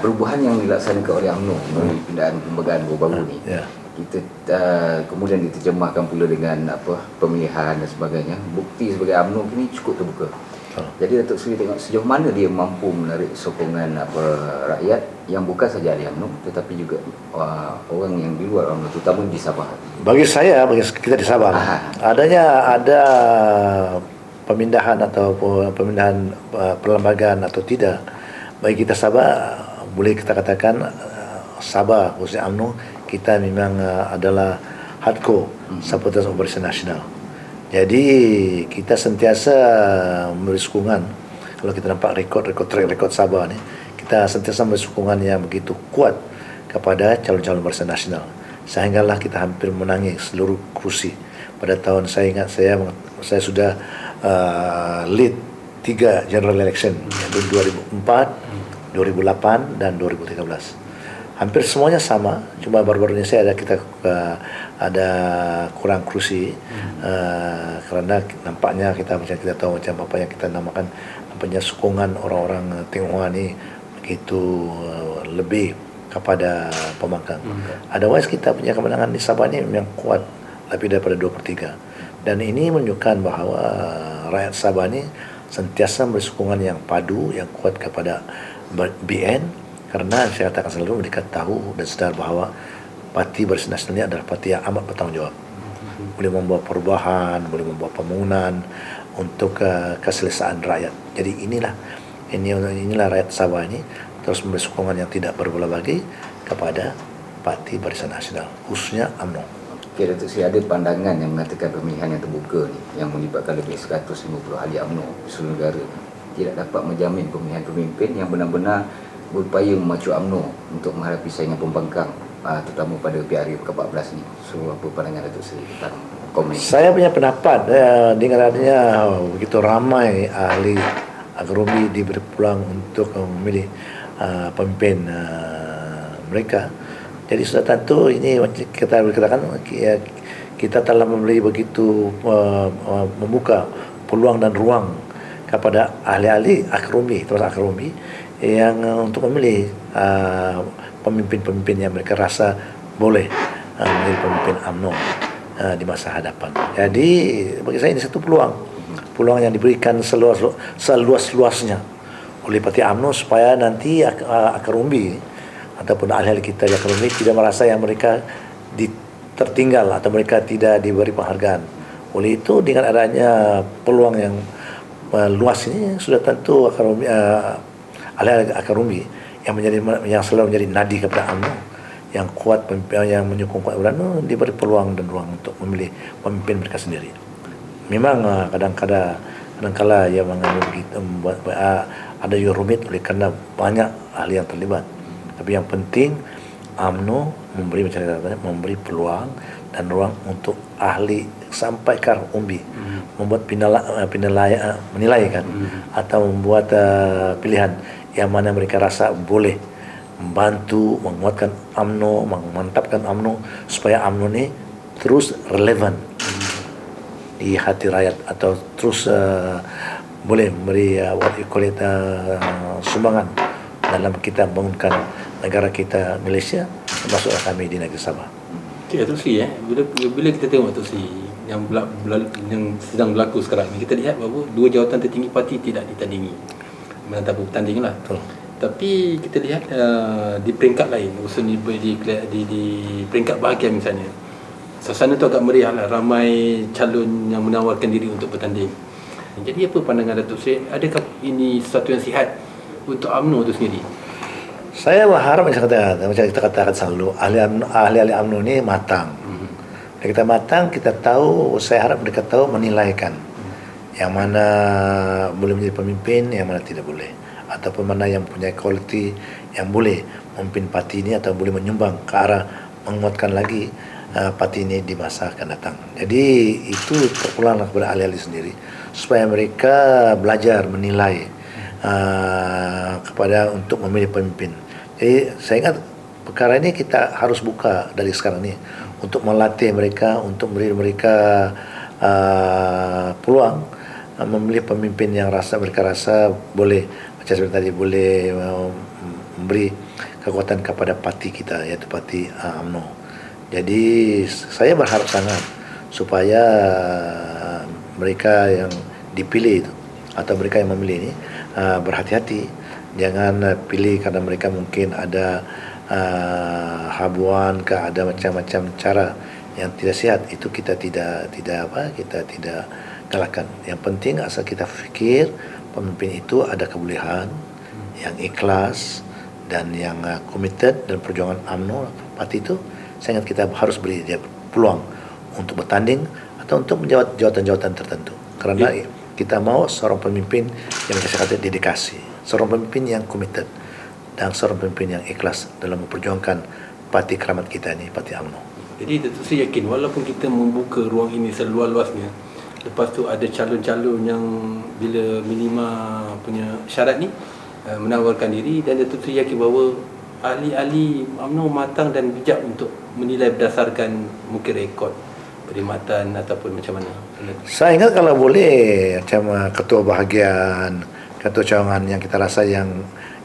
perubahan yang dilaksanakan oleh UMNO melalui pindahan pembagaan baru-baru ni. Ya. kita uh, kemudian diterjemahkan pula dengan apa pemilihan dan sebagainya. Bukti sebagai UMNO ini cukup terbuka. Jadi Datuk Seri tengok sejauh mana dia mampu menarik sokongan apa rakyat yang bukan saja ahli UMNO tetapi juga uh, orang yang di luar UMNO terutama di Sabah. Bagi saya, bagi kita di Sabah, Ah. adanya ada pemindahan atau pemindahan uh, perlembagaan atau tidak, bagi kita Sabah boleh kita katakan uh, Sabah khususnya UMNO kita memang uh, adalah hardcore supporters of Barisan Nasional. Jadi kita sentiasa memberi sokongan kalau kita nampak rekod-rekod track rekod Sabah ni, kita sentiasa memberi sokongan yang begitu kuat kepada calon-calon Barisan Nasional. Sehinggalah kita hampir menangi seluruh kerusi. Pada tahun saya ingat saya saya sudah uh, lead tiga general election iaitu 2004, 2008 dan 2013 hampir semuanya sama cuma baru-baru ini saya ada kita uh, ada kurang kerusi uh, kerana nampaknya kita macam kita tahu macam apa yang kita namakan nampaknya sokongan orang-orang Tionghoa ni begitu uh, lebih kepada pembangkang. Otherwise kita punya kemenangan di Sabah ni memang kuat lebih daripada 2 per 3 dan ini menunjukkan bahawa uh, rakyat Sabah ni sentiasa memberi sokongan yang padu yang kuat kepada BN kerana saya katakan selalu mereka tahu dan sedar bahawa parti Barisan Nasional ini adalah parti yang amat bertanggungjawab. Boleh membawa perubahan boleh membawa pembangunan untuk uh, keselesaan rakyat. Jadi inilah ini inilah rakyat Sabah ini terus memberi sokongan yang tidak berbelah bagi kepada parti Barisan Nasional khususnya UMNO. Okey Datuk Seri ada pandangan yang mengatakan pemilihan yang terbuka ni yang melibatkan lebih 150 ahli UMNO di seluruh negara tidak dapat menjamin pemilihan pemimpin yang benar-benar berupaya memacu UMNO untuk menghadapi saingan pembangkang uh, terutama pada PRU ke-14 ni. So apa pandangan Datuk Seri tentang komen ini? Saya punya pendapat eh, dengan adanya begitu ramai ahli agronomi diberi peluang untuk memilih uh, pemimpin uh, mereka. Jadi sudah tentu ini kita katakan ya, kita telah memberi begitu uh, uh, membuka peluang dan ruang kepada ahli-ahli agronomi terus agronomi yang uh, untuk memilih uh, pemimpin-pemimpin yang mereka rasa boleh uh, menjadi pemimpin UMNO uh, di masa hadapan. Jadi bagi saya ini satu peluang, peluang yang diberikan seluas seluas-luasnya oleh Parti UMNO supaya nanti ak- akrombi ataupun ahli-ahli kita di akrombi tidak merasa yang mereka di, tertinggal atau mereka tidak diberi penghargaan. Oleh itu dengan adanya peluang yang luas ini sudah tentu akrombi uh, ahli-ahli akrombi yang menjadi yang selalu menjadi nadi kepada UMNO yang kuat pemimpin yang menyokong kuat UMNO diberi peluang dan ruang untuk memilih pemimpin mereka sendiri. Memang uh, kadang-kadang kadang-kala yang mengambil begitu membuat uh, ada yang rumit oleh kerana banyak ahli yang terlibat. Tapi yang penting UMNO memberi macam memberi peluang dan ruang untuk ahli sampai ke umbi hmm. membuat penilai, penilai menilai kan hmm. atau membuat uh, pilihan yang mana mereka rasa boleh membantu menguatkan UMNO memantapkan UMNO supaya UMNO ni terus relevan di hati rakyat atau terus uh, boleh memberi uh, what you call it uh, sumbangan dalam kita bangunkan negara kita Malaysia termasuklah kami di negeri Sabah. Okay, Datuk Sri eh, bila, bila kita tengok Datuk Sri yang, bela, bela, yang sedang berlaku sekarang ni, kita lihat bahawa dua jawatan tertinggi parti tidak ditandingi. Mana tanpa bertanding lah. Betul. Tapi kita lihat uh, di peringkat lain, khususnya di, di, di, di peringkat bahagian misalnya, suasana tu agak meriah lah, ramai calon yang menawarkan diri untuk bertanding. Jadi apa pandangan Datuk Sri? Adakah ini sesuatu yang sihat untuk UMNO itu sendiri? Saya berharap macam kata macam kita katakan selalu ahli ahli UMNO ni matang. Mhm. Bila kita matang kita tahu saya harap mereka tahu menilaikan yang mana boleh menjadi pemimpin yang mana tidak boleh ataupun mana yang punya kualiti yang boleh memimpin parti ini atau boleh menyumbang ke arah menguatkan lagi uh, parti ini di masa akan datang. Jadi itu terpulanglah kepada ahli-ahli sendiri supaya mereka belajar menilai uh, kepada untuk memilih pemimpin. Jadi saya ingat perkara ini kita harus buka dari sekarang ni untuk melatih mereka untuk beri mereka uh, peluang uh, memilih pemimpin yang rasa mereka rasa boleh macam seperti tadi boleh uh, memberi kekuatan kepada parti kita iaitu parti uh, UMNO. Jadi saya berharap sangat supaya mereka yang dipilih itu atau mereka yang memilih ini uh, berhati-hati jangan uh, pilih karena mereka mungkin ada uh, habuan ke ada macam-macam cara yang tidak sehat. Itu kita tidak tidak apa kita tidak galakkan yang penting asal kita fikir pemimpin itu ada kebolehan yang ikhlas dan yang uh, committed dan perjuangan UMNO parti itu saya ingat kita harus beri dia peluang untuk bertanding atau untuk menjawab jawatan-jawatan tertentu. Kerana Ya. kita mau seorang pemimpin yang kata dedikasi seorang pemimpin yang committed dan seorang pemimpin yang ikhlas dalam memperjuangkan parti keramat kita ini parti UMNO Jadi Datuk Seri yakin walaupun kita membuka ruang ini seluas-luasnya Lepas tu ada calon-calon yang bila minima punya syarat ni uh, menawarkan diri dan Datuk Seri yakin bahawa ahli-ahli UMNO matang dan bijak untuk menilai berdasarkan mungkin rekod perkhidmatan ataupun macam mana. Saya ingat kalau boleh macam uh, ketua bahagian, ketua cawangan yang kita rasa yang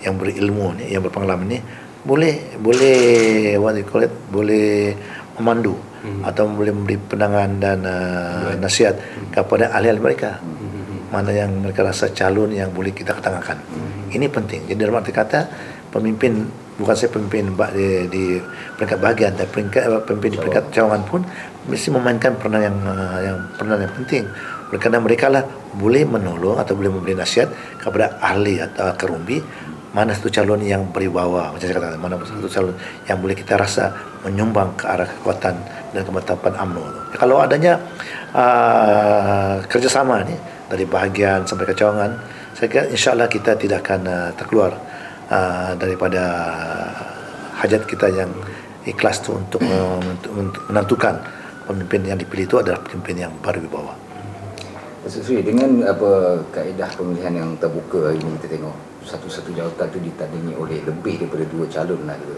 yang berilmu ni, yang berpengalaman ni boleh boleh what you call it boleh memandu hmm. atau boleh memberi pandangan dan uh, nasihat kepada ahli-ahli mereka. Hmm. Mana yang mereka rasa calon yang boleh kita ketengahkan. Hmm. Ini penting. Jadi dalam arti kata pemimpin bukan saya pemimpin di, di peringkat bahagian dan peringkat eh, pemimpin di peringkat cawangan pun mesti memainkan peranan yang uh, yang peranan yang penting. Kerana mereka lah boleh menolong atau boleh memberi nasihat kepada ahli atau kerumbi mana satu calon yang berwibawa macam saya katakan mana satu calon yang boleh kita rasa menyumbang ke arah kekuatan dan kemantapan UMNO tu. Kalau adanya uh, kerjasama ni dari bahagian sampai ke cawangan saya kira insyaAllah kita tidak akan uh, terkeluar uh, daripada hajat kita yang ikhlas tu untuk, uh, untuk, menentukan pemimpin yang dipilih itu adalah pemimpin yang berwibawa. Maksud Sri, dengan apa kaedah pemilihan yang terbuka hari ini kita tengok satu-satu jawatan tu ditandingi oleh lebih daripada dua calon lah gitu.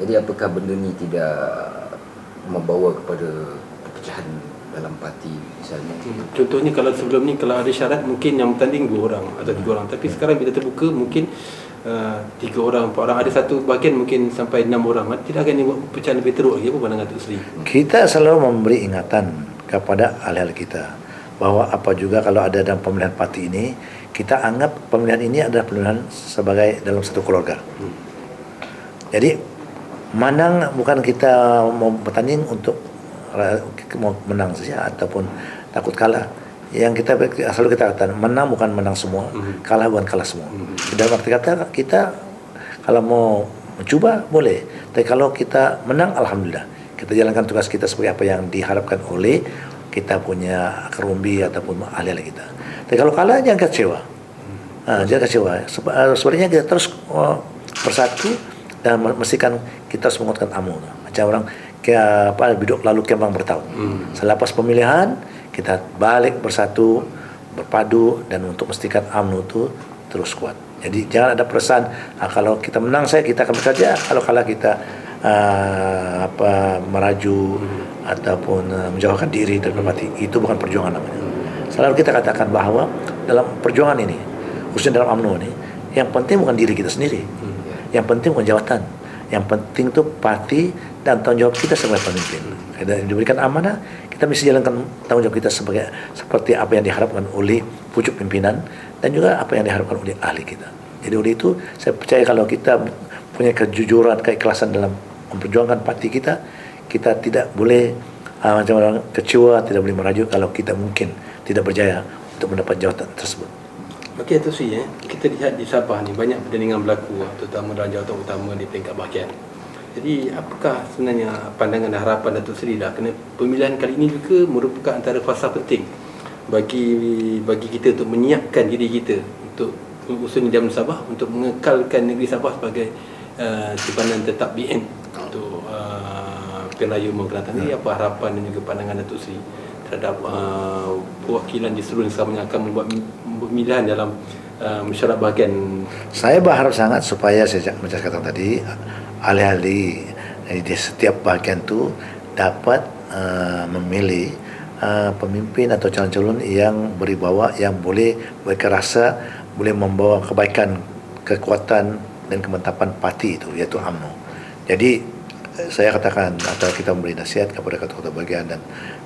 Jadi apakah benda ni tidak membawa kepada perpecahan dalam parti misalnya? Contohnya kalau sebelum ni kalau ada syarat mungkin yang bertanding dua orang atau tiga orang. Tapi sekarang bila terbuka mungkin uh, tiga orang, empat orang. Ada satu bahagian mungkin sampai enam orang. Tidak akan buat pecahan lebih teruk lagi apa pandangan Datuk Seri? Kita selalu memberi ingatan kepada ahli-ahli kita bahawa apa juga kalau ada dalam pemilihan parti ini kita anggap pemilihan ini adalah pemilihan sebagai dalam satu keluarga. Jadi menang bukan kita mau bertanding untuk mau menang saja ataupun takut kalah. Yang kita selalu kita katakan menang bukan menang semua, Mhm. kalah bukan kalah semua. Mhm. Dalam arti kata kita kalau mau mencuba boleh, tapi kalau kita menang alhamdulillah. Kita jalankan tugas kita seperti apa yang diharapkan oleh kita punya kerumbi ataupun ahli-ahli kita. Tapi kalau kalah jangan kecewa. Ha, jangan kecewa. Uh, Sebenarnya kita terus uh, bersatu dan memastikan kita harus menguatkan amu. Macam orang ke apa biduk lalu kembang bertahun. Hmm. Selepas pemilihan kita balik bersatu berpadu dan untuk memastikan UMNO itu terus kuat. Jadi jangan ada perasaan ah, kalau kita menang saya kita akan bekerja, kalau kalah kita ah, apa meraju ataupun ah, menjauhkan diri dari parti. Itu bukan perjuangan namanya. Selalu kita katakan bahawa dalam perjuangan ini, khususnya dalam UMNO ini, yang penting bukan diri kita sendiri. Yang penting bukan jawatan. Yang penting itu parti dan tanggung jawab kita sebagai pemimpin. Dan diberikan amanah, kita mesti jalankan tanggung jawab kita sebagai seperti apa yang diharapkan oleh pucuk pimpinan dan juga apa yang diharapkan oleh ahli kita. Jadi oleh itu saya percaya kalau kita punya kejujuran, keikhlasan dalam memperjuangkan parti kita, kita tidak boleh uh, macam orang kecewa, tidak boleh merajuk kalau kita mungkin tidak berjaya untuk mendapat jawatan tersebut. Okey Datuk Seri eh, kita lihat di Sabah ni banyak pertandingan berlaku ah, terutama dalam jawatan utama di peringkat bahagian. Jadi apakah sebenarnya pandangan dan harapan Datuk Seri lah kerana pemilihan kali ini juga merupakan antara fasa penting bagi bagi kita untuk menyiapkan diri kita untuk usul Diaman Sabah untuk mengekalkan negeri Sabah sebagai uh, simpanan tetap BN pilihan raya akan datang. Jadi apa harapan dan juga pandangan Datuk Seri terhadap uh, perwakilan di seluruh Sabah yang akan membuat pemilihan dalam uh, mesyuarat bahagian Saya berharap sangat supaya sejak macam saya katakan tadi ahli-ahli eh, di setiap bahagian tu dapat uh, memilih uh, pemimpin atau calon-calon yang beribawa yang boleh mereka rasa boleh membawa kebaikan kekuatan dan kemantapan parti itu yaitu UMNO. Jadi saya katakan atau kita memberi nasihat kepada ketua-ketua bagian dan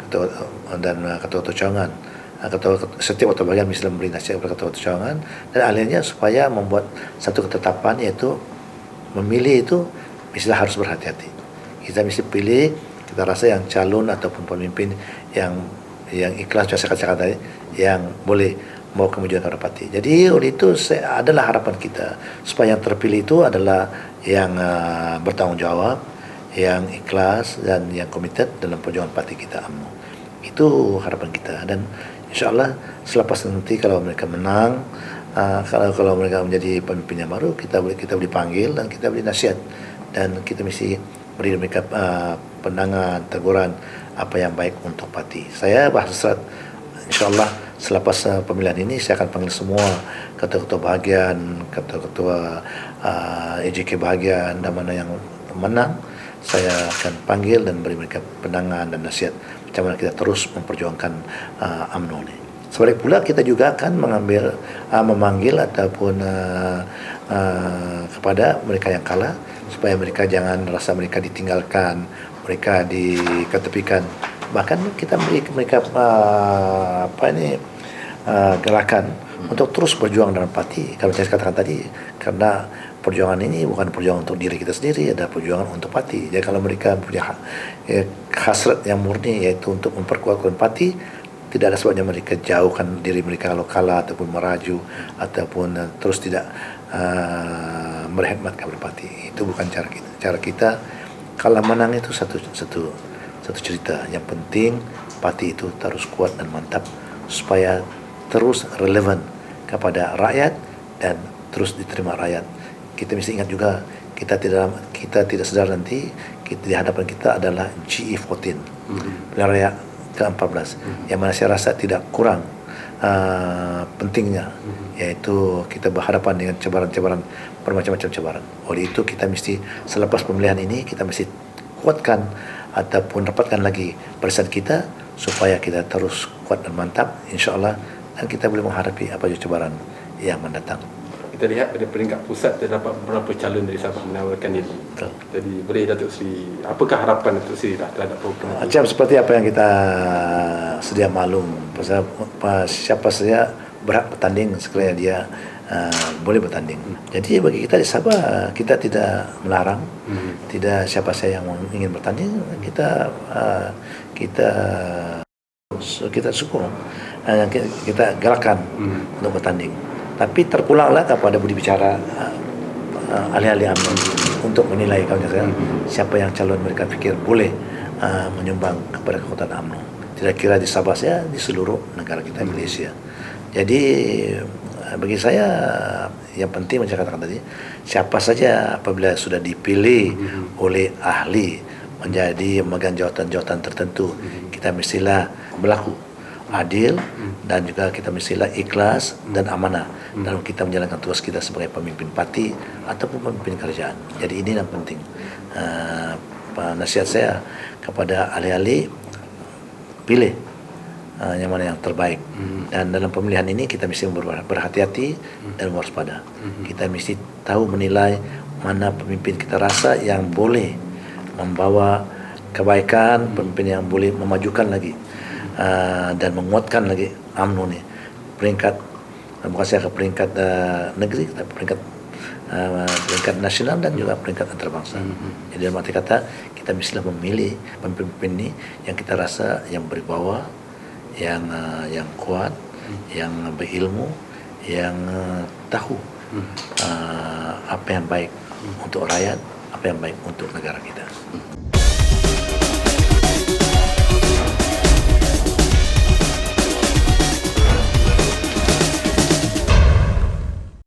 ketua dan uh, ketua-ketua cawangan uh, ketua setiap ketua bagian mesti memberi nasihat kepada ketua-ketua cawangan dan ahlinya supaya membuat satu ketetapan yaitu memilih itu mestilah harus berhati-hati. Kita mesti pilih kita rasa yang calon ataupun pemimpin yang yang ikhlas saya katakan tadi yang boleh mau kemajuan kepada parti. Jadi oleh itu saya, adalah harapan kita supaya yang terpilih itu adalah yang uh, bertanggung jawab, yang ikhlas dan yang komited dalam perjuangan parti kita UMNO. Itu harapan kita dan insya Allah selepas nanti kalau mereka menang, uh, kalau kalau mereka menjadi pemimpin yang baru kita boleh kita boleh panggil dan kita boleh nasihat dan kita mesti beri mereka uh, teguran apa yang baik untuk parti. Saya berhasrat insyaallah selepas uh, pemilihan ini saya akan panggil semua ketua-ketua bahagian, ketua-ketua uh, AJK bahagian dan mana yang menang saya akan panggil dan beri mereka pandangan dan nasihat macam mana kita terus memperjuangkan uh, UMNO ini. Sebalik pula kita juga akan mengambil uh, memanggil ataupun uh, uh, kepada mereka yang kalah supaya mereka jangan rasa mereka ditinggalkan, mereka diketepikan. Bahkan kita beri mereka uh, apa ini uh, gerakan hmm. untuk terus berjuang dalam parti. Kalau saya katakan tadi, karena perjuangan ini bukan perjuangan untuk diri kita sendiri, ada perjuangan untuk parti. Jadi kalau mereka punya eh, hasrat yang murni yaitu untuk memperkuatkan parti, tidak ada sebabnya mereka jauhkan diri mereka kalau kalah ataupun meraju ataupun uh, terus tidak uh, merehmat kepada parti. Itu bukan cara kita. Cara kita kalah menang itu satu satu satu cerita. Yang penting parti itu terus kuat dan mantap supaya terus relevan kepada rakyat dan terus diterima rakyat. Kita mesti ingat juga kita tidak kita tidak sedar nanti kita di hadapan kita adalah GE14 mm-hmm. pilihan raya ke-14 mm-hmm. yang mana saya rasa tidak kurang uh, pentingnya mm-hmm. yaitu kita berhadapan dengan cabaran-cabaran bermacam-macam cabaran. Oleh itu kita mesti selepas pemilihan ini kita mesti kuatkan ataupun rapatkan lagi barisan kita supaya kita terus kuat dan mantap insyaallah dan kita boleh menghadapi apa saja cabaran yang mendatang. Kita lihat pada peringkat pusat terdapat beberapa calon dari Sabah menawarkan diri. Betul. Jadi boleh Datuk Seri, apakah harapan Datuk Seri lah terhadap program Macam seperti apa yang kita sedia maklum pasal siapa saja berhak bertanding sekiranya dia uh, boleh bertanding. Jadi bagi kita di Sabah kita tidak melarang, hmm. tidak siapa saja yang ingin bertanding kita uh, kita kita sokong uh, kita gerakan hmm. untuk bertanding. Tapi terpulanglah kepada budi bicara uh, uh, ahli-ahli UMNO untuk menilai kawan saya hmm. siapa yang calon mereka fikir boleh uh, menyumbang kepada kekuatan UMNO. Tidak kira di Sabah saja, di seluruh negara kita Malaysia. Jadi bagi saya yang penting macam katakan tadi siapa saja apabila sudah dipilih hmm. oleh ahli menjadi memegang jawatan-jawatan tertentu hmm. kita mestilah berlaku adil hmm. dan juga kita mestilah ikhlas hmm. dan amanah hmm. dalam kita menjalankan tugas kita sebagai pemimpin parti ataupun pemimpin kerajaan. Jadi ini yang penting. Uh, nasihat saya kepada ahli-ahli pilih uh, yang mana yang terbaik. Hmm. Dan dalam pemilihan ini kita mesti berhati-hati hmm. dan waspada. Hmm. Kita mesti tahu menilai mana pemimpin kita rasa yang boleh membawa kebaikan, pemimpin yang boleh memajukan lagi uh, dan menguatkan lagi UMNO ni peringkat uh, bukan saya ke peringkat uh, negeri tapi peringkat uh, peringkat nasional dan juga peringkat antarabangsa. Mm-hmm. Jadi dalam arti kata kita mestilah memilih pemimpin ini yang kita rasa yang berbawa, yang uh, yang kuat, mm-hmm. yang berilmu, yang uh, tahu mm-hmm. uh, apa yang baik mm-hmm. untuk rakyat, apa yang baik untuk negara kita. Mm-hmm.